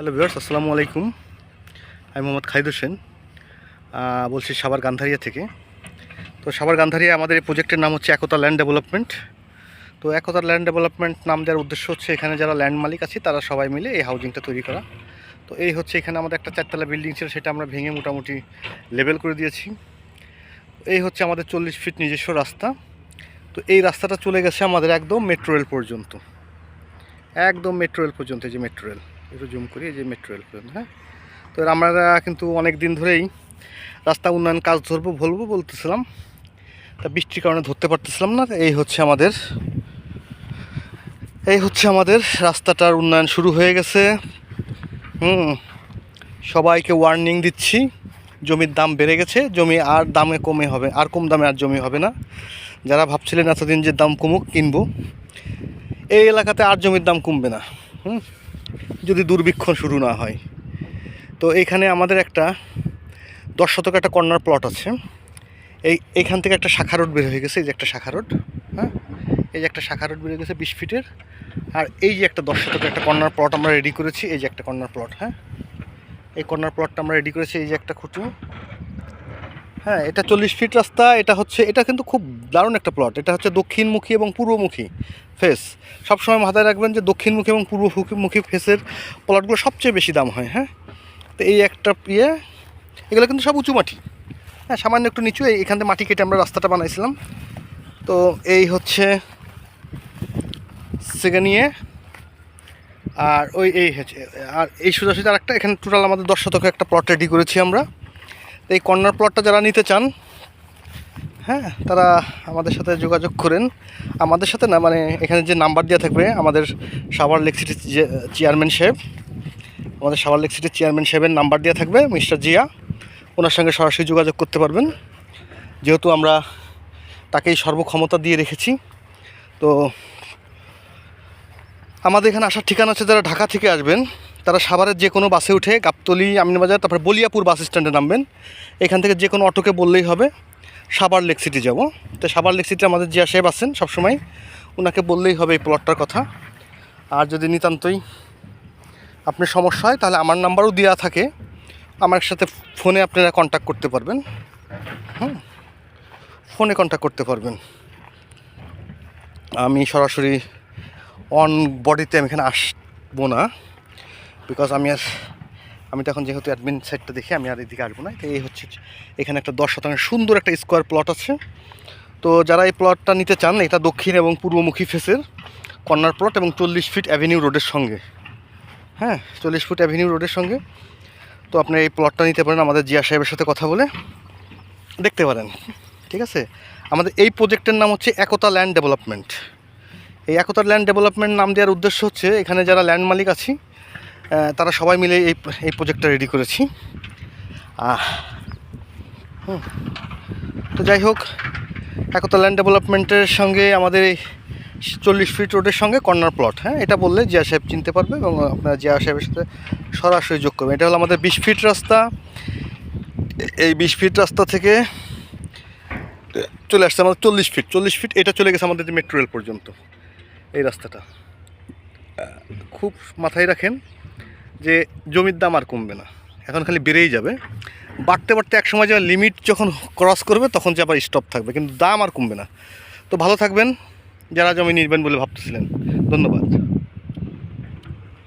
Hello viewers, আসসালামু আলাইকুম। আমি মোহাম্মদ খালিদ হোসেন বলছি সাবার গান্ধারিয়া থেকে। তো সাবার গান্ধারিয়া আমাদের এই প্রজেক্টের নাম হচ্ছে একতা ল্যান্ড ডেভেলপমেন্ট তো একতা ল্যান্ড ডেভেলপমেন্ট নাম দেওয়ার উদ্দেশ্য হচ্ছে এখানে যারা ল্যান্ড মালিক আছে, তারা সবাই মিলে এই হাউজিংটা তৈরি করা। তো এই হচ্ছে এখানে আমাদের একটা চারতলা বিল্ডিং ছিল, সেটা আমরা ভেঙে মোটামুটি লেভেল করে দিয়েছি। এই হচ্ছে আমাদের চল্লিশ ফিট নিজস্ব রাস্তা। তো এই রাস্তাটা চলে গেছে আমাদের একদম মেট্রো রেল পর্যন্ত। একদম মেট্রো রেল পর্যন্ত যে মেট্রো রেল একটু জুম করি, এই যে মেট্রো রেল হ্যাঁ? তো আমরা কিন্তু অনেক দিন ধরেই রাস্তা উন্নয়ন কাজ ধরবো, বলব, বলতেছিলাম। তা বৃষ্টির কারণে ধরতে পারতেছিলাম না, এই হচ্ছে আমাদের, এই হচ্ছে আমাদের রাস্তাটার উন্নয়ন শুরু হয়ে গেছে। হুম, সবাইকে ওয়ার্নিং দিচ্ছি, জমির দাম বেড়ে গেছে, জমি আর দামে কমে হবে, আর কম দামে আর জমি হবে না। যারা ভাবছিলেন এতদিন যে দাম কমুক, কিনবো, এই এলাকাতে আর জমির দাম কমবে না, হুম? যদি দুর্ভিক্ষ শুরু না হয়। তো এখানে আমাদের একটা দশ শতক একটা কর্নার প্লট আছে। এই, এখান থেকে একটা শাখা রোড বের হয়ে গেছে, এই যে একটা শাখা রোড হ্যাঁ? এই যে একটা শাখা রোড বের হয়ে গেছে বিশ ফিটের। আর এই যে একটা দশ শতক একটা কর্নার প্লট আমরা রেডি করেছি, এই যে একটা কর্নার প্লট হ্যাঁ? এই কর্নার প্লটটা আমরা রেডি করেছি, এই যে একটা খুঁটি। হ্যাঁ এটা চল্লিশ ফিট রাস্তা, এটা হচ্ছে, এটা কিন্তু খুব দারুণ একটা প্লট এটা হচ্ছে দক্ষিণমুখী এবং পূর্বমুখী ফেস সবসময় মাথায় রাখবেন যে দক্ষিণমুখী এবং পূর্বমুখী ফেসের প্লটগুলো সবচেয়ে বেশি দাম হয় হ্যাঁ? তো এই একটা ইয়ে এগুলো কিন্তু সব উঁচু মাটি। হ্যাঁ সামান্য একটু নিচু এখান থেকে মাটি কেটে আমরা রাস্তাটা বানাইছিলাম। তো এই হচ্ছে ইয়ে আর ওই, এই হচ্ছে, আর এই সোজাসুজি আর একটা এখানে টোটাল আমাদের দশ শতকে একটা প্লট রেডি করেছি আমরা। এই কর্নার প্লটটা যারা নিতে চান হ্যাঁ তারা আমাদের সাথে যোগাযোগ করেন। আমাদের সাথে না মানে এখানে যে নাম্বার দেওয়া থাকবে, আমাদের সাভার লেক সিটির চেয়ারম্যান সাহেব, আমাদের সাভার লেক সিটির চেয়ারম্যান সাহেবের নাম্বার দেওয়া থাকবে, মিস্টার জিয়া। ওনার সঙ্গে সরাসরি যোগাযোগ করতে পারবেন। যেহেতু আমরা তাকেই সর্বক্ষমতা দিয়ে রেখেছি, তো আমাদের এখানে আসার ঠিকানা হচ্ছে যারা ঢাকা থেকে আসবেন তারা সাভারের যে কোনো বাসে উঠে গাবতলি, আমিনবাজার, তারপরে বলিয়াপুর বাস স্ট্যান্ডে নামবেন। এখান থেকে যে কোনো অটোকে বললেই হবে, সাভার লেক সিটি যাব। তো সাভার লেক সিটি আমাদের জিয়া সাহেব আছেন সবসময় ওনাকে বললেই হবে এই প্লটটার কথা। আর যদি নিতান্তই আপনার সমস্যা হয়, তাহলে আমার নাম্বারও দেওয়া থাকে। আমার সাথে ফোনে আপনারা কন্ট্যাক্ট করতে পারবেন। হুম? ফোনে কন্ট্যাক্ট করতে পারবেন। আমি সরাসরি অন বডিতে আমি এখানে আসব না। বিকজ আমি আর আমি তো এখন যেহেতু অ্যাডমিন সাইডটা দেখি, আমি আর এদিকে আসব না। তো এই হচ্ছে এখানে একটা দশ শতাংশ সুন্দর একটা স্কোয়ার প্লট আছে। তো যারা এই প্লটটা নিতে চান, এটা দক্ষিণ এবং পূর্বমুখী ফেসের কর্নার প্লট এবং চল্লিশ ফিট অ্যাভিনিউ রোডের সঙ্গে। হ্যাঁ চল্লিশ ফুট অ্যাভিনিউ রোডের সঙ্গে। তো আপনি এই প্লটটা নিতে পারেন, আমাদের জিয়া সাহেবের সাথে কথা বলে। দেখতে পারেন, ঠিক আছে? আমাদের এই প্রজেক্টের নাম হচ্ছে একতা ল্যান্ড ডেভেলপমেন্ট এই একতা ল্যান্ড ডেভেলপমেন্ট নাম দেওয়ার উদ্দেশ্য হচ্ছে, এখানে যারা ল্যান্ড মালিক আছি তারা সবাই মিলে এই এই প্রজেক্টটা রেডি করেছি। তো যাই হোক, একতা ল্যান্ড ডেভেলপমেন্টের সঙ্গে আমাদের এই চল্লিশ ফিট রোডের সঙ্গে কর্নার প্লট হ্যাঁ? এটা বললে জিয়া সাহেব চিনতে পারবে এবং আপনার জিয়া সাহেবের সাথে সরাসরি যোগ করবে এটা হলো আমাদের বিশ ফিট রাস্তা। এই বিশ ফিট রাস্তা থেকে চলে আসছে আমাদের চল্লিশ ফিট চল্লিশ ফিট এটা চলে গেছে আমাদের মেট্রো রেল পর্যন্ত। এই রাস্তাটা। খুব মাথায় রাখেন। যে জমির দাম আর কমবে না। এখন খালি বেড়েই যাবে। বাড়তে বাড়তে এক সময় যে লিমিট যখন ক্রস করবে, তখন যে আবার স্টপ থাকবে। কিন্তু দাম আর কমবে না। তো ভালো থাকবেন। যারা জমি নিবেন বলে ভাবতেছিলেন। ধন্যবাদ।